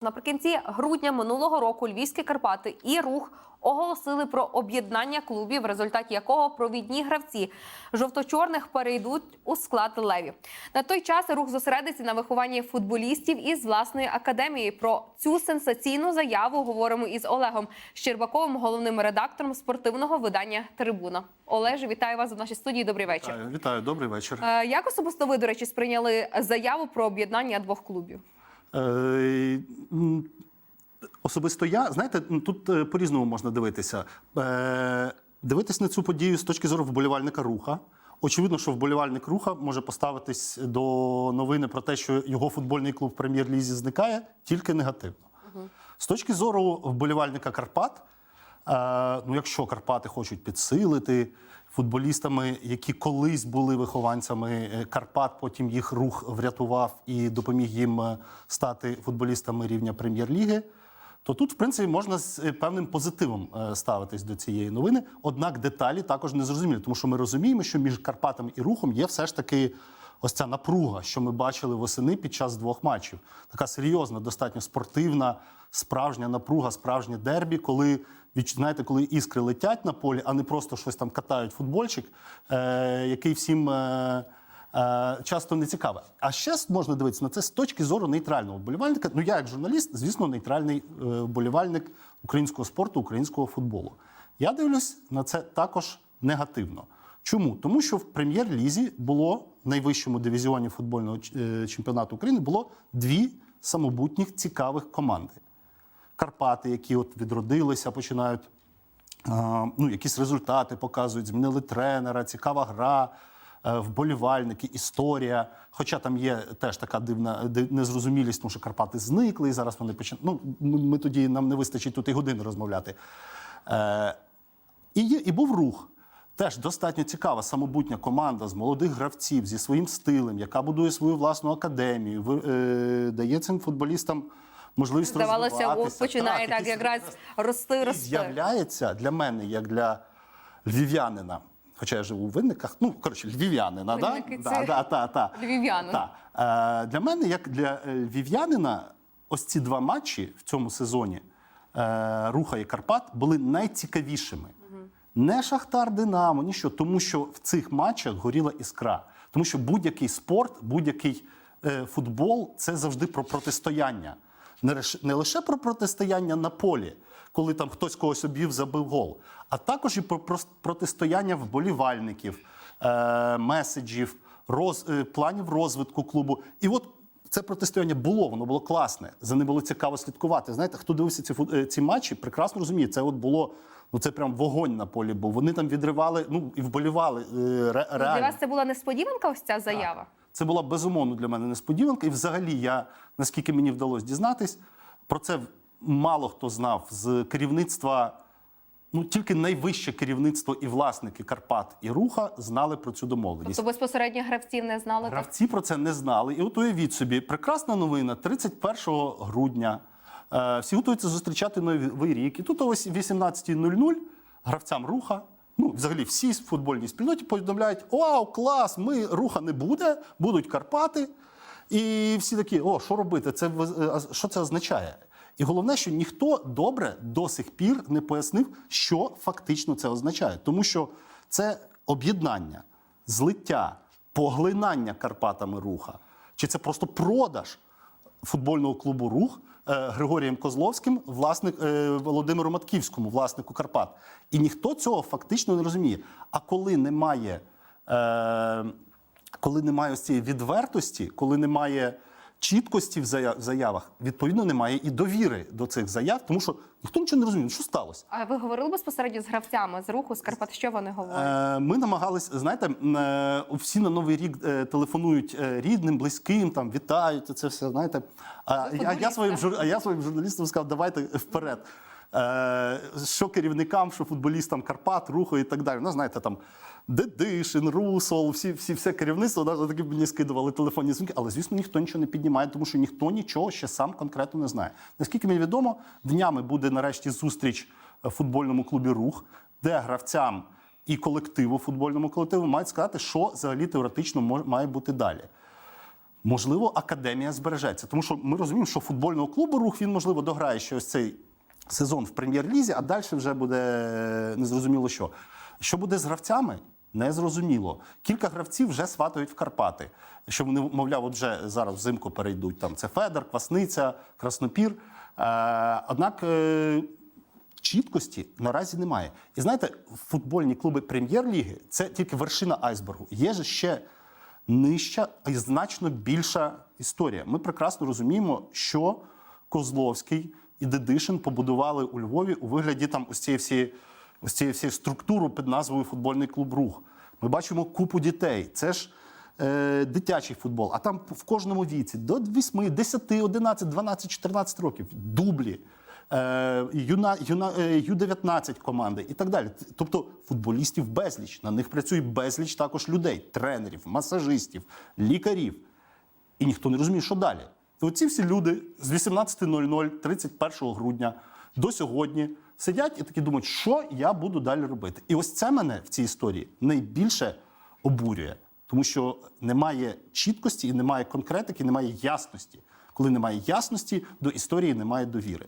Наприкінці грудня минулого року Львівські Карпати і рух оголосили про об'єднання клубів, в результаті якого провідні гравці жовто-чорних перейдуть у склад леві. На той час рух зосередиться на вихованні футболістів із власної академії. Про цю сенсаційну заяву говоримо із Олегом Щербаковим, головним редактором спортивного видання Трибуна. Олеже, вітаю вас у нашій студії. Добрий вечір. Вітаю, вітаю, добрий вечір. Е, Як особисто ви, до речі, сприйняли заяву про об'єднання двох клубів? Е, Особисто я, знаєте, тут е, по-різному можна дивитися. Е, Дивитись на цю подію з точки зору вболівальника руха. Очевидно, що вболівальник руха може поставитись до новини про те, що його футбольний клуб в прем'єр-лізі зникає, тільки негативно. З точки зору вболівальника Карпат, ну якщо Карпати хочуть підсилити футболістами, які колись були вихованцями е, Карпат, потім їх рух врятував і допоміг їм е, стати футболістами рівня прем'єр-ліги. То тут, в принципі, можна з е, певним позитивом ставитись до цієї новини. Однак деталі також не зрозумілі, тому що ми розуміємо, що між Карпатами і рухом є все ж таки ось ця напруга, що ми бачили восени під час двох матчів. Така серйозна, достатньо спортивна, справжня напруга, справжнє дербі, коли знаєте, коли іскри летять на полі, а не просто щось там катають футбольчик, е, який всім. Е, е, часто не цікаве. А ще можна дивитися на це з точки зору нейтрального вболівальника. Ну я, як журналіст, звісно, нейтральний е, вболівальник українського спорту, українського футболу. Я дивлюсь на це також негативно. Чому? Тому що в прем'єр-лізі було в найвищому дивізіоні футбольного е, чемпіонату України було дві самобутніх цікавих команди. Карпати, які от відродилися, починають ну, якісь результати показують, змінили тренера, цікава гра, е, вболівальники, історія. Хоча там є теж така дивна незрозумілість, тому що Карпати зникли, і зараз вони починають. Ну, ми тоді нам не вистачить тут і години розмовляти. Е, і, і був рух. Теж достатньо цікава самобутня команда з молодих гравців зі своїм стилем, яка будує свою власну академію, ви- е, дає цим футболістам можливість Здавалося, розвиватися. починає так, якісь якраз рости, і рости. з'являється для мене, як для львів'янина. Хоча я живу у винниках, ну коротше, львів'янина, да? Да, да, та, та. львів'янин. Та. Е, для мене, як для е, львів'янина, ось ці два матчі в цьому сезоні е, Руха і Карпат були найцікавішими. Не Шахтар Динамо, ніщо, тому що в цих матчах горіла іскра. Тому що будь-який спорт, будь-який е, футбол це завжди про протистояння. Не, лише про протистояння на полі, коли там хтось когось обів, забив гол, а також і про протистояння вболівальників, е, меседжів, роз, е, планів розвитку клубу. І от це протистояння було, воно було класне. За ним було цікаво слідкувати. Знаєте, хто дивився ці, е, ці матчі, прекрасно розуміє, це от було. Ну це прям вогонь на полі був. Вони там відривали, ну і вболівали ре, Для вас це була несподіванка, ось ця заява? Це була безумовно для мене несподіванка. І взагалі, я наскільки мені вдалося дізнатись, про це мало хто знав з керівництва. Ну тільки найвище керівництво і власники Карпат і Руха знали про цю домовленість. Тобто безпосередньо гравці не знали? Гравці про це не знали. І от уявіть собі, прекрасна новина 31 грудня. Е, всі готуються зустрічати новий рік. І тут о 18.00 гравцям руха. Ну, взагалі, всі в футбольній спільноті повідомляють: Вау, клас! Ми руха не буде, будуть Карпати. І всі такі: о, що робити? Це е, що це означає? І головне, що ніхто добре до сих пір не пояснив, що фактично це означає, тому що це об'єднання, злиття, поглинання Карпатами руха, чи це просто продаж футбольного клубу Рух е, Григорієм Козловським, власник е, Володимиру Матківському, власнику Карпат. І ніхто цього фактично не розуміє. А коли немає, е, коли немає ось цієї відвертості, коли немає чіткості в зая- заявах, відповідно немає і довіри до цих заяв, тому що ніхто нічого не розуміє, що сталося. А ви говорили безпосередньо з гравцями з руху з Карпат? Що вони говорять? Е, Ми намагались, знаєте, е, всі на новий рік е, телефонують рідним, близьким, там вітають це все. Знаєте, а я, я своїм а я своїм журналістам сказав, давайте вперед. Е, Що керівникам, що футболістам Карпат, руху і так далі. Ну, знаєте, там Дедишин, Русол, всі, всі, все керівництво навіть таки мені скидували телефонні дзвінки, але звісно ніхто нічого не піднімає, тому що ніхто нічого ще сам конкретно не знає. Наскільки мені відомо, днями буде нарешті зустріч в футбольному клубі Рух, де гравцям і колективу, футбольному колективу мають сказати, що взагалі теоретично має бути далі. Можливо, академія збережеться, тому що ми розуміємо, що футбольного клубу рух він можливо дограє ще ось цей сезон в прем'єр-лізі, а далі вже буде незрозуміло що. Що буде з гравцями? Незрозуміло. Кілька гравців вже сватають в Карпати. Що вони, мовляв, от вже зараз взимку перейдуть. Там це Федор, Квасниця, Краснопір. Е, однак е, чіткості наразі немає. І знаєте, футбольні клуби прем'єр-ліги це тільки вершина айсбергу. Є ж ще нижча і значно більша історія. Ми прекрасно розуміємо, що Козловський і Дедишин побудували у Львові у вигляді там ось цієї всієї ось цієї всієї структури під назвою Футбольний клуб Рух. Ми бачимо купу дітей. Це ж е, дитячий футбол, а там в кожному віці до 8, 10, 11, 12, 14 років дублі. Е, юна, юна, е, Ю-19 команди і так далі. Тобто футболістів безліч. На них працює безліч також людей, тренерів, масажистів, лікарів. І ніхто не розуміє, що далі. Оці всі люди з 18.00, 31 грудня до сьогодні сидять і такі думають, що я буду далі робити. І ось це мене в цій історії найбільше обурює, тому що немає чіткості і немає конкретики, немає ясності. Коли немає ясності, до історії немає довіри.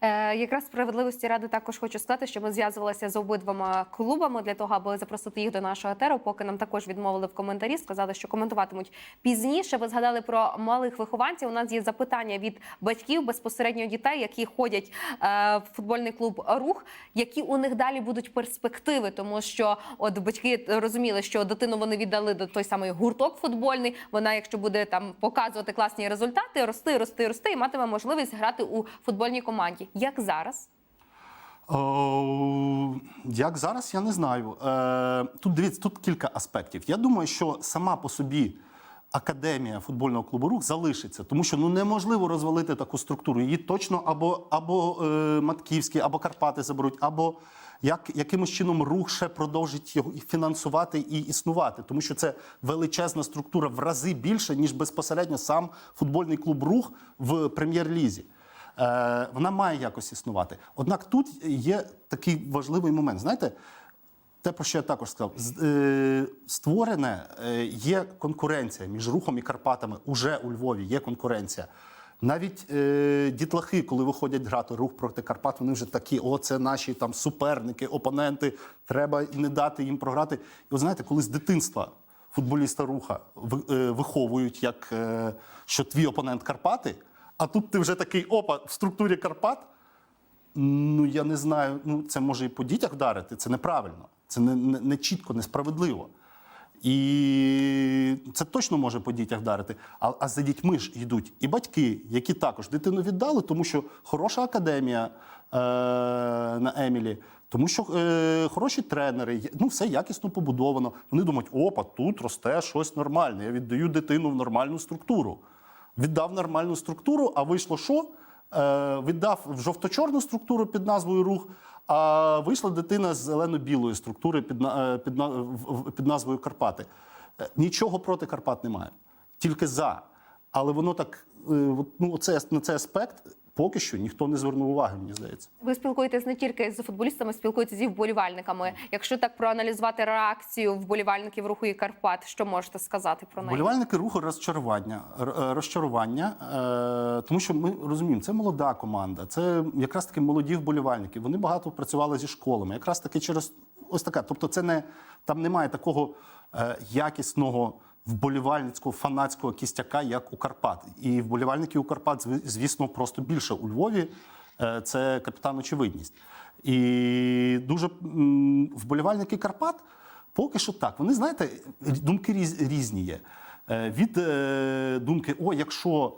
Е, якраз справедливості ради також хочу сказати, що ми зв'язувалися з обидвома клубами для того, аби запросити їх до нашого етеру. Поки нам також відмовили в коментарі, сказали, що коментуватимуть пізніше. Ви згадали про малих вихованців. У нас є запитання від батьків безпосередньо дітей, які ходять е, в футбольний клуб Рух. Які у них далі будуть перспективи, тому що от батьки розуміли, що дитину вони віддали до той самий гурток футбольний. Вона, якщо буде там показувати класні результати, рости, рости, рости, і матиме можливість грати у футбольній команді. Як зараз? О, як зараз, я не знаю. Е, тут дивіться, тут кілька аспектів. Я думаю, що сама по собі академія футбольного клубу рух залишиться, тому що ну неможливо розвалити таку структуру. Її точно або, або е, Матківський, або Карпати заберуть, або як, якимось чином рух ще продовжить його фінансувати і існувати, тому що це величезна структура в рази більше, ніж безпосередньо сам футбольний клуб рух в прем'єр-лізі. Е, вона має якось існувати. Однак тут є такий важливий момент. Знаєте, те, про що я також сказав, е, створене е, є конкуренція між рухом і Карпатами. Уже у Львові є конкуренція. Навіть е, дітлахи, коли виходять грати рух проти Карпат, вони вже такі: о, це наші там суперники, опоненти. Треба не дати їм програти. І от знаєте, коли з дитинства футболіста руха виховують, як е, що твій опонент Карпати, а тут ти вже такий опа в структурі Карпат. Ну я не знаю. Ну це може і по дітях вдарити. Це неправильно, це не, не, не чітко, несправедливо. І це точно може по дітях вдарити. А, а за дітьми ж йдуть і батьки, які також дитину віддали, тому що хороша академія е, на Емілі, тому що е, хороші тренери, ну все якісно побудовано. Вони думають, опа, тут росте щось нормальне. Я віддаю дитину в нормальну структуру. Віддав нормальну структуру, а вийшло що? Е, віддав жовто-чорну структуру під назвою рух, а вийшла дитина з зелено-білої структури під, е, під, під назвою Карпати. Е, Нічого проти Карпат немає, тільки за. Але воно так, е, ну, оце, на цей аспект поки що ніхто не звернув уваги, мені здається. Ви спілкуєтесь не тільки з футболістами, спілкуєтеся зі вболівальниками. Якщо так проаналізувати реакцію вболівальників руху і Карпат, що можете сказати про неї? Вболівальники руху розчарування, е, розчарування, е, тому що ми розуміємо, це молода команда, це якраз таки молоді вболівальники. Вони багато працювали зі школами. Якраз таки через ось така. Тобто, це не там немає такого е, якісного вболівальницького фанатського кістяка, як у Карпат. І вболівальників у Карпат, звісно, просто більше у Львові. Е, Це капітан очевидність. І дуже вболівальники Карпат поки що так. Вони знаєте, думки різні є. Е, Від е, думки, о, якщо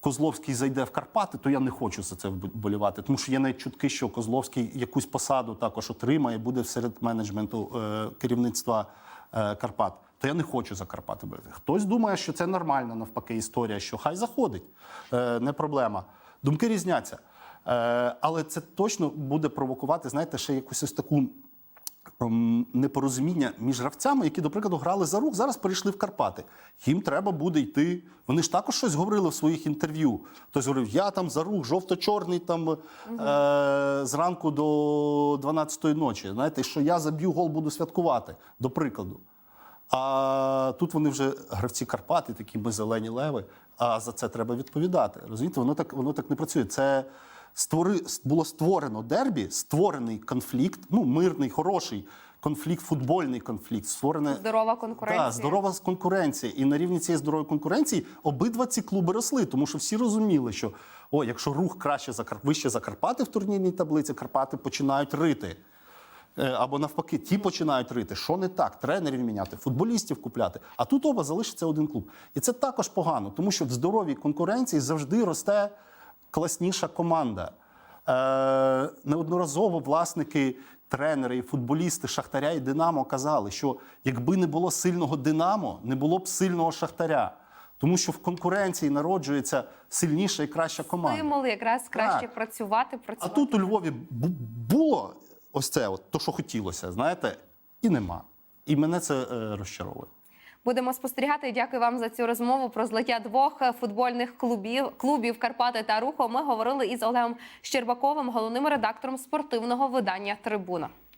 Козловський зайде в Карпати, то я не хочу за це вболівати. Тому що є навіть чутки, що Козловський якусь посаду також отримає, буде серед менеджменту керівництва Карпат. То я не хочу за Карпати бити. Хтось думає, що це нормальна навпаки історія, що хай заходить, е, не проблема. Думки різняться. Е, але це точно буде провокувати, знаєте, ще якусь ось таку ем, непорозуміння між гравцями, які, до прикладу, грали за рух, зараз перейшли в Карпати. Їм треба буде йти. Вони ж також щось говорили в своїх інтерв'ю. Хтось говорив, я там за рух, жовто-чорний там е, зранку до 12-ї ночі. Знаєте, що я заб'ю гол, буду святкувати, до прикладу. А тут вони вже гравці Карпати, такі ми зелені леви. А за це треба відповідати. Розумієте, воно так воно так не працює. Це створи було створено дербі, створений конфлікт, ну мирний, хороший конфлікт, футбольний конфлікт. Створене Здорова конкуренція. Так, здорова конкуренція. І на рівні цієї здорової конкуренції обидва ці клуби росли, тому що всі розуміли, що о, якщо рух краще за вище за Карпати в турнірній таблиці, Карпати починають рити. Е, Або навпаки, ті починають рити. Що не так? Тренерів міняти, футболістів купляти. А тут оба залишиться один клуб. І це також погано, тому що в здоровій конкуренції завжди росте класніша команда. Е, неодноразово власники, тренери і футболісти Шахтаря і Динамо казали, що якби не було сильного Динамо, не було б сильного Шахтаря. Тому що в конкуренції народжується сильніша і краща команда. Стимул якраз краще Так. працювати, А тут у Львові було ось це, от, то, що хотілося, знаєте, і нема. І мене це е, розчаровує. Будемо спостерігати. Дякую вам за цю розмову про злиття двох е, футбольних клубів клубів Карпати та Рухо. Ми говорили із Олегом Щербаковим, головним редактором спортивного видання Трибуна.